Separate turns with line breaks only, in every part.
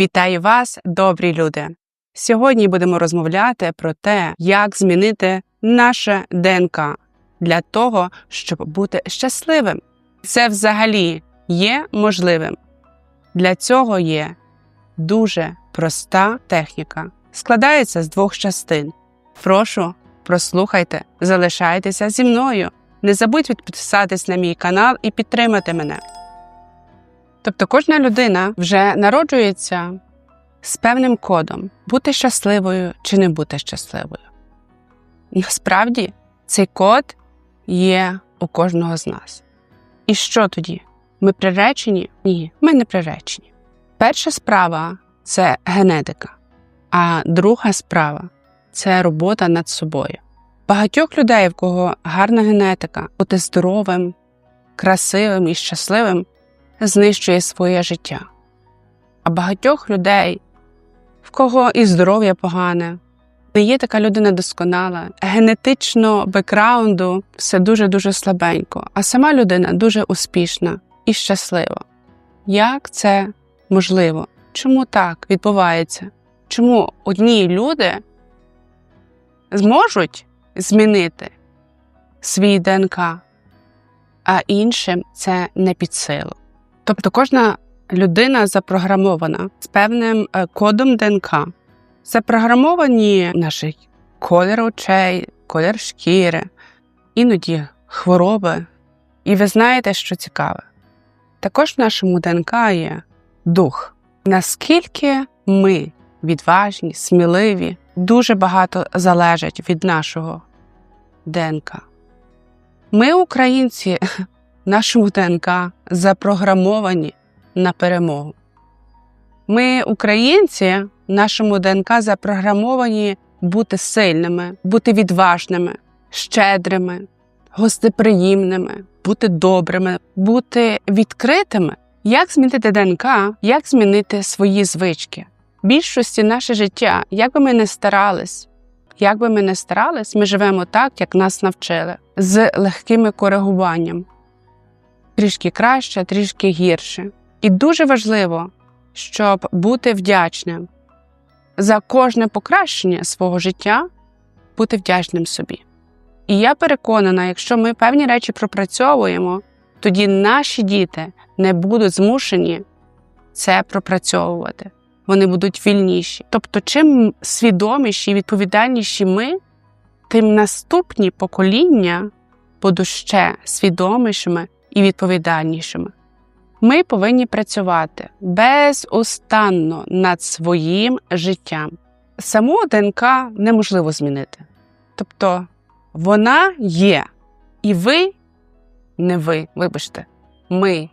Вітаю вас, добрі люди! Сьогодні будемо розмовляти про те, як змінити наше ДНК для того, щоб бути щасливим. Це взагалі є можливим. Для цього є дуже проста техніка. Складається з двох частин. Прошу, прослухайте, залишайтеся зі мною. Не забудь підписатись на мій канал і підтримати мене. Тобто кожна людина вже народжується з певним кодом бути щасливою чи не бути щасливою. Насправді цей код є у кожного з нас. І що тоді? Ми приречені? Ні, ми не приречені. Перша справа це генетика, а друга справа це робота над собою. Багатьох людей, в кого гарна генетика, бути здоровим, красивим і щасливим знищує своє життя. А багатьох людей, в кого і здоров'я погане, не є така людина досконала, генетично бекграунду все дуже-дуже слабенько, а сама людина дуже успішна і щаслива. Як це можливо? Чому так відбувається? Чому одні люди зможуть змінити свій ДНК, а іншим це не під силу? Тобто кожна людина запрограмована з певним е, кодом ДНК. Запрограмовані наші колір очей, колір шкіри, іноді хвороби. І ви знаєте, що цікаве? Також в нашому ДНК є дух. Наскільки ми відважні, сміливі, дуже багато залежить від нашого ДНК. Ми, українці, нашому ДНК запрограмовані на перемогу. Ми, українці, нашому ДНК запрограмовані бути сильними, бути відважними, щедрими, гостеприємними, бути добрими, бути відкритими. Як змінити ДНК, як змінити свої звички? Більшості наше життя, як би ми не старались, як би ми не старались, ми живемо так, як нас навчили, з легкими коригуванням. Трішки краще, трішки гірше. І дуже важливо, щоб бути вдячним за кожне покращення свого життя, бути вдячним собі. І я переконана, якщо ми певні речі пропрацьовуємо, тоді наші діти не будуть змушені це пропрацьовувати. Вони будуть вільніші. Тобто, чим свідоміші і відповідальніші ми, тим наступні покоління будуть ще свідомішими і відповідальнішими. Ми повинні працювати безустанно над своїм життям. Саму ДНК неможливо змінити. Тобто вона є, і ви, не ви, вибачте, ми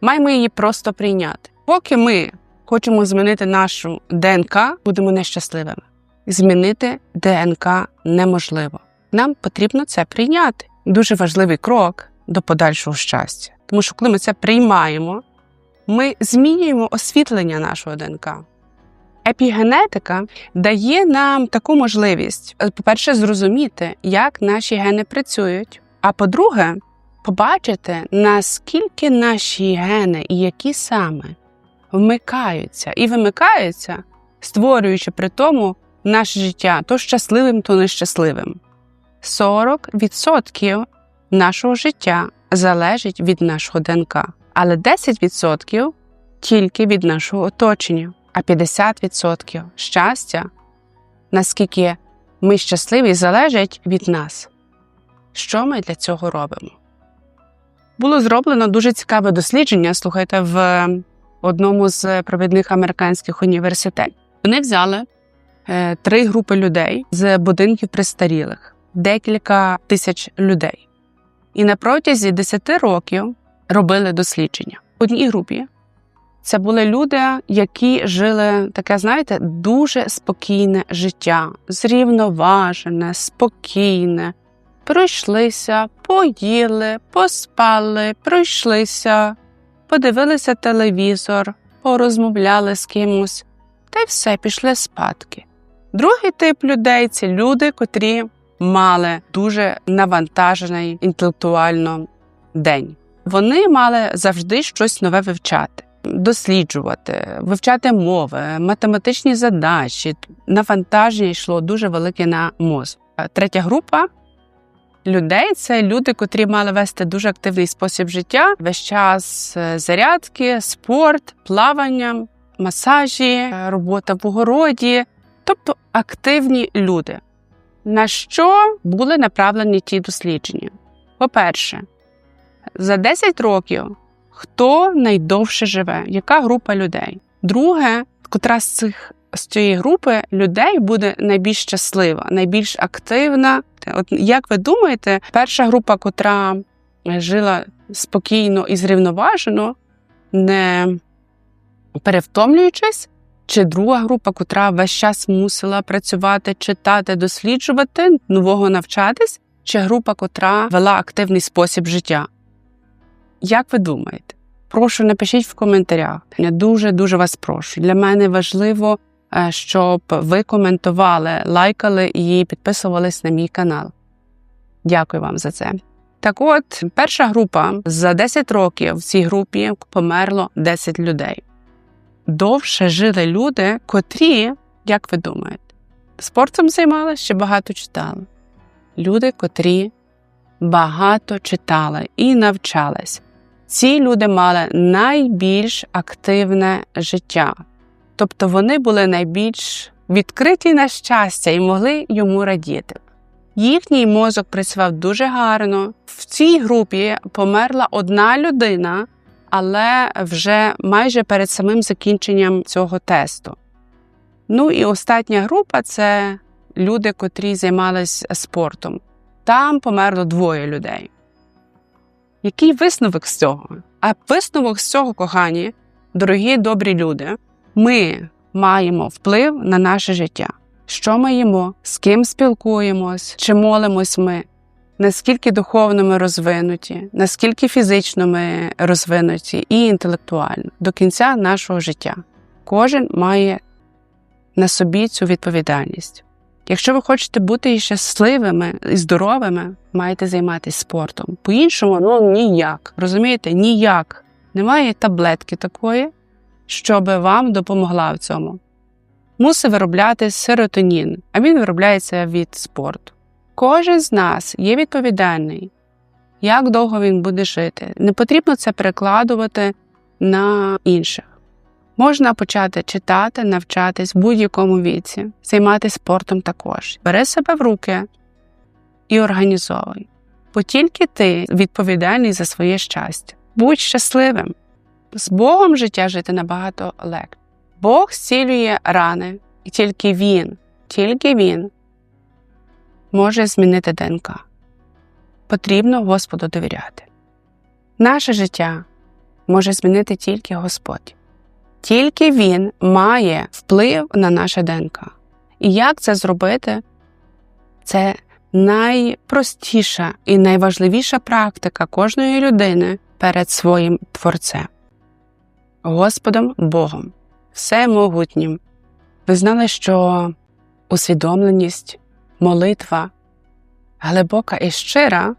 маємо її просто прийняти. Поки ми хочемо змінити нашу ДНК, будемо нещасливими. Змінити ДНК неможливо. Нам потрібно це прийняти. Дуже важливий крок до подальшого щастя. Тому що, коли ми це приймаємо, ми змінюємо освітлення нашого ДНК. Епігенетика дає нам таку можливість, по-перше, зрозуміти, як наші гени працюють. А по-друге, побачити, наскільки наші гени і які саме вмикаються і вимикаються, створюючи при тому наше життя то щасливим, то нещасливим. 40% нашого життя залежить від нашого ДНК, але 10% тільки від нашого оточення, а 50% щастя, наскільки ми щасливі, залежить від нас. Що ми для цього робимо? Було зроблено дуже цікаве дослідження. Слухайте, в одному з провідних американських університетів. Вони взяли е, три групи людей з будинків престарілих, декілька тисяч людей. І на протязі 10 років робили дослідження. В одній групі це були люди, які жили таке, знаєте, дуже спокійне життя, зрівноважене, спокійне. Пройшлися, поїли, поспали, пройшлися, подивилися телевізор, порозмовляли з кимось, та й все пішли спадки. Другий тип людей це люди, котрі мали дуже навантажений інтелектуально день. Вони мали завжди щось нове вивчати. досліджувати, вивчати мови, математичні задачі. Навантаження йшло дуже велике на мозок. Третя група людей це люди, котрі мали вести дуже активний спосіб життя, весь час е, зарядки, спорт, плавання, масажі, е, робота в огороді, тобто активні люди. На що були направлені ті дослідження? По-перше, за 10 років хто найдовше живе, яка група людей? Друге, котра з цих з цієї групи людей буде найбільш щаслива, найбільш активна. От як ви думаєте, перша група, котра жила спокійно і зрівноважено, не перевтомлюючись, чи друга група, котра весь час мусила працювати, читати, досліджувати, нового навчатись, чи група, котра вела активний спосіб життя? Як ви думаєте? Прошу напишіть в коментарях. Я дуже дуже вас прошу. Для мене важливо, е, щоб ви коментували, лайкали і підписувались на мій канал. Дякую вам за це. Так от, перша група за 10 років в цій групі померло 10 людей. Довше жили люди, котрі, як ви думаєте, спортом займалися чи багато читали? Люди, котрі багато читали і навчались. Ці люди мали найбільш активне життя, тобто вони були найбільш відкриті на щастя і могли йому радіти. Їхній мозок працював дуже гарно. В цій групі померла одна людина, але вже майже перед самим закінченням цього тесту. Ну і остання група це люди, котрі займалися спортом. Там померло двоє людей. Який висновок з цього? А висновок з цього, кохані, дорогі добрі люди, ми маємо вплив на наше життя. Що ми їмо, з ким спілкуємось, чи молимось ми, наскільки духовно ми розвинуті, наскільки фізично ми розвинуті і інтелектуально до кінця нашого життя. Кожен має на собі цю відповідальність. Якщо ви хочете бути щасливими і здоровими, маєте займатися спортом. По-іншому, ну ніяк. Розумієте, ніяк. Немає таблетки такої, щоб вам допомогла в цьому. Мусить виробляти серотонін, а він виробляється від спорту. Кожен з нас є відповідальний, як довго він буде жити. Не потрібно це перекладувати на інших. Можна почати читати, навчатись в будь-якому віці, займатися спортом також. Бери себе в руки і організовуй. Бо тільки ти відповідальний за своє щастя. Будь щасливим. З Богом життя жити набагато легше. Бог зцілює рани, і тільки Він, тільки Він може змінити ДНК. Потрібно Господу довіряти. Наше життя може змінити тільки Господь. Тільки він має вплив на наше ДНК. І як це зробити? Це найпростіша і найважливіша практика кожної людини перед своїм творцем, Господом Богом, всемогутнім. Ви знали, що усвідомленість, молитва, глибока і щира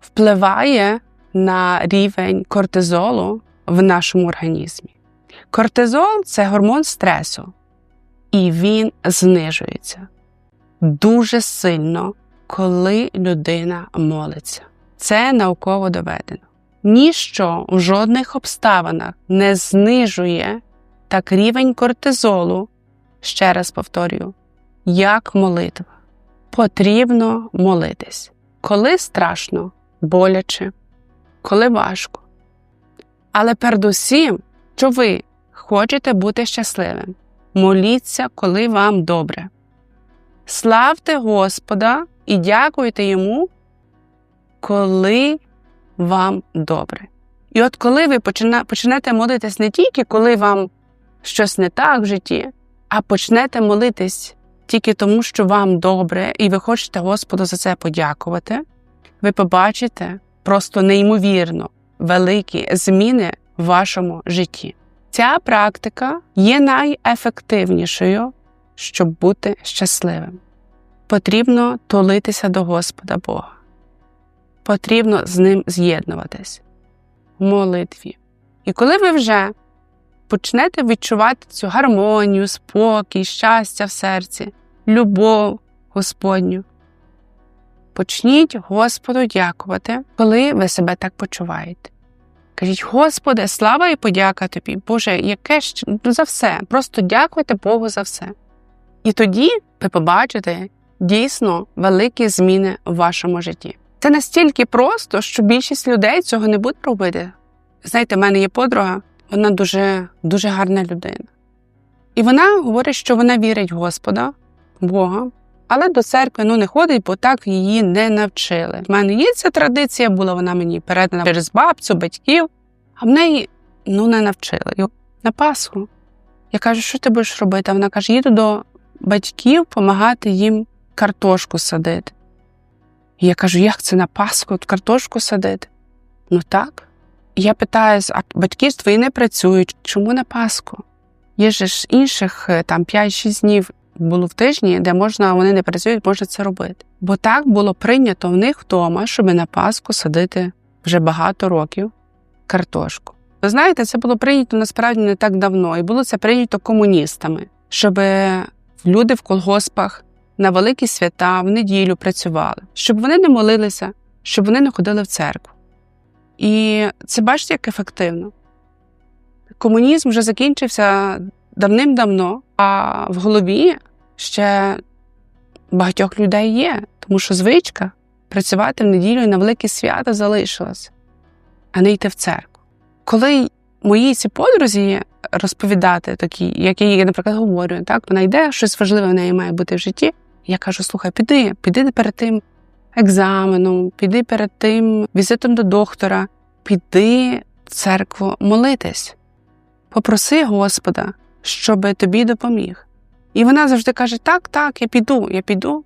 впливає на рівень кортизолу в нашому організмі. Кортизол це гормон стресу, і він знижується дуже сильно, коли людина молиться. Це науково доведено. Ніщо в жодних обставинах не знижує так рівень кортизолу, ще раз повторюю, як молитва. Потрібно молитись, коли страшно, боляче, коли важко. Але передусім, що ви Хочете бути щасливим. Моліться, коли вам добре. Славте Господа і дякуйте Йому, коли вам добре. І от коли ви почнете молитись не тільки, коли вам щось не так в житті, а почнете молитись тільки тому, що вам добре, і ви хочете Господу за це подякувати, ви побачите просто неймовірно великі зміни в вашому житті. Ця практика є найефективнішою, щоб бути щасливим. Потрібно тулитися до Господа Бога. Потрібно з ним з'єднуватись в молитві, І коли ви вже почнете відчувати цю гармонію, спокій, щастя в серці, любов Господню, почніть Господу дякувати, коли ви себе так почуваєте. Кажіть, Господи, слава і подяка тобі, Боже, яке ж ну, за все. Просто дякуйте Богу за все. І тоді ви побачите дійсно великі зміни в вашому житті. Це настільки просто, що більшість людей цього не буде робити. Знаєте, в мене є подруга, вона дуже, дуже гарна людина. І вона говорить, що вона вірить в Господа, Бога, але до церкви ну, не ходить, бо так її не навчили. В мене є ця традиція, була вона мені передана через бабцю, батьків, а в неї ну, не навчили. На Пасху я кажу, що ти будеш робити? А вона каже: їду до батьків допомагати їм картошку садити. І я кажу, як це на Пасху картошку садити? Ну так. Я питаюсь, а батьки ж твої не працюють, чому на Пасху? Є ж інших е, там 5-6 днів було в тижні, де можна, вони не працюють, можна це робити. Бо так було прийнято в них вдома, щоб на Пасху садити вже багато років картошку. Ви знаєте, це було прийнято насправді не так давно, і було це прийнято комуністами, щоб люди в колгоспах на великі свята в неділю працювали, щоб вони не молилися, щоб вони не ходили в церкву. І це бачите, як ефективно. Комунізм вже закінчився давним-давно, а в голові ще багатьох людей є, тому що звичка працювати в неділю і на великі свята залишилась, а не йти в церкву. Коли моїй ці подрузі розповідати такі, як я їй, наприклад, говорю, так вона йде, щось важливе в неї має бути в житті. Я кажу: слухай, піди, піди перед тим екзаменом, піди перед тим візитом до доктора, піди в церкву молитись, попроси Господа, щоб тобі допоміг. І вона завжди каже: Так, так, я піду, я піду.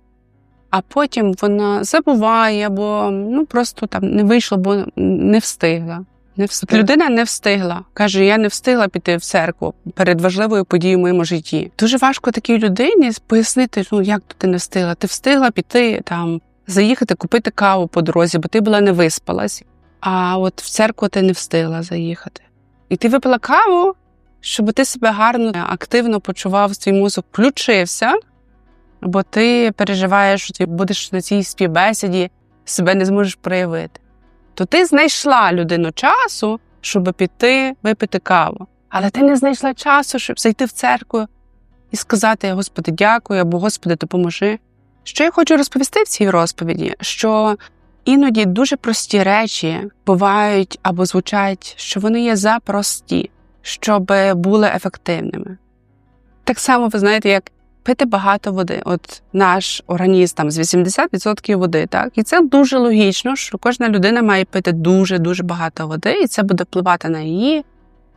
А потім вона забуває, або ну просто там не вийшло, бо не встигла. Не встигла. Людина не встигла. Каже, я не встигла піти в церкву перед важливою подією в моєму житті. Дуже важко такій людині пояснити, ну як то ти не встигла. Ти встигла піти там, заїхати, купити каву по дорозі, бо ти була не виспалась. А от в церкву ти не встигла заїхати. І ти випила каву, щоб ти себе гарно, активно почував, твій мозок включився, бо ти переживаєш, що ти будеш на цій співбесіді, себе не зможеш проявити то ти знайшла людину часу, щоб піти випити каву. Але ти не знайшла часу, щоб зайти в церкву і сказати: Господи, дякую або Господи, допоможи. Що я хочу розповісти в цій розповіді? Що іноді дуже прості речі бувають або звучать, що вони є запрості, щоб були ефективними. Так само, ви знаєте, як пити багато води. От наш організм там з 80% води, так і це дуже логічно, що кожна людина має пити дуже дуже багато води, і це буде впливати на її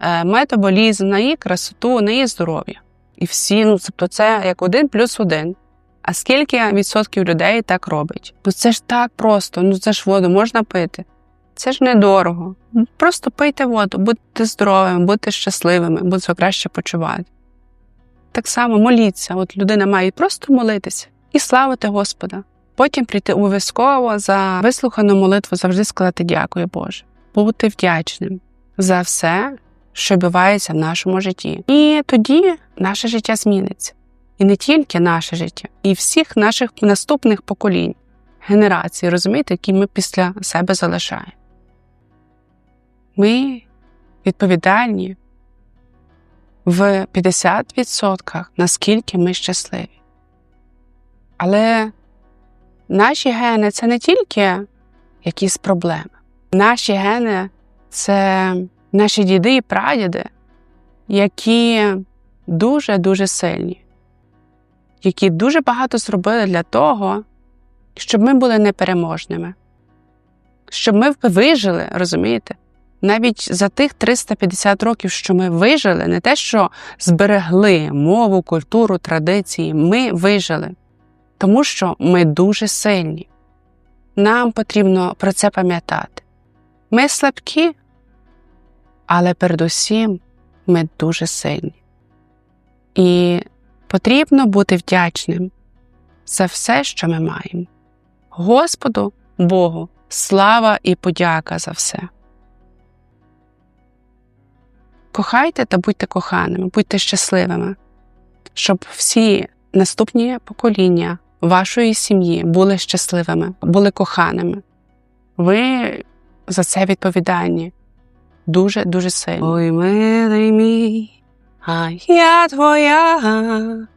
е, метаболізм, на її красоту, на її здоров'я. І всі, ну тобто, це як один плюс один. А скільки відсотків людей так робить? Ну це ж так просто, ну це ж воду можна пити. Це ж недорого. Просто пийте воду, будьте здоровими, будьте щасливими, будьте краще почувати. Так само моліться. От людина має просто молитися і славити Господа. Потім прийти обов'язково за вислухану молитву, завжди сказати дякую, Боже, бути вдячним за все, що відбувається в нашому житті. І тоді наше життя зміниться. І не тільки наше життя, і всіх наших наступних поколінь, генерацій, розумієте, які ми після себе залишаємо. Ми відповідальні в 50% наскільки ми щасливі. Але наші гени це не тільки якісь проблеми. Наші гени це наші діди і прадіди, які дуже-дуже сильні, які дуже багато зробили для того, щоб ми були непереможними, щоб ми вижили, розумієте? навіть за тих 350 років, що ми вижили, не те, що зберегли мову, культуру, традиції, ми вижили, тому що ми дуже сильні. Нам потрібно про це пам'ятати. Ми слабкі, але передусім ми дуже сильні. І потрібно бути вдячним за все, що ми маємо. Господу Богу, слава і подяка за все. Кохайте та будьте коханими, будьте щасливими, щоб всі наступні покоління вашої сім'ї були щасливими, були коханими. Ви за це відповідальні дуже дуже сильно. Ой, милий мій, а я твоя.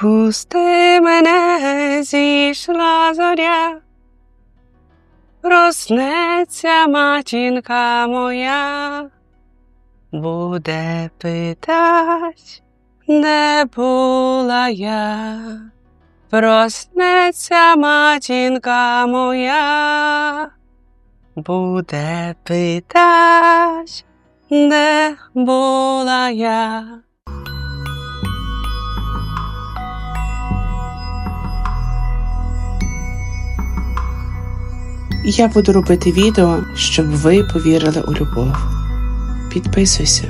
Пусти мене, зійшла зоря, проснеться матінка моя, буде питать, де була я, проснеться матінка моя, буде питать, де була я.
Я буду робити відео, щоб ви повірили у любов. Підписуйся.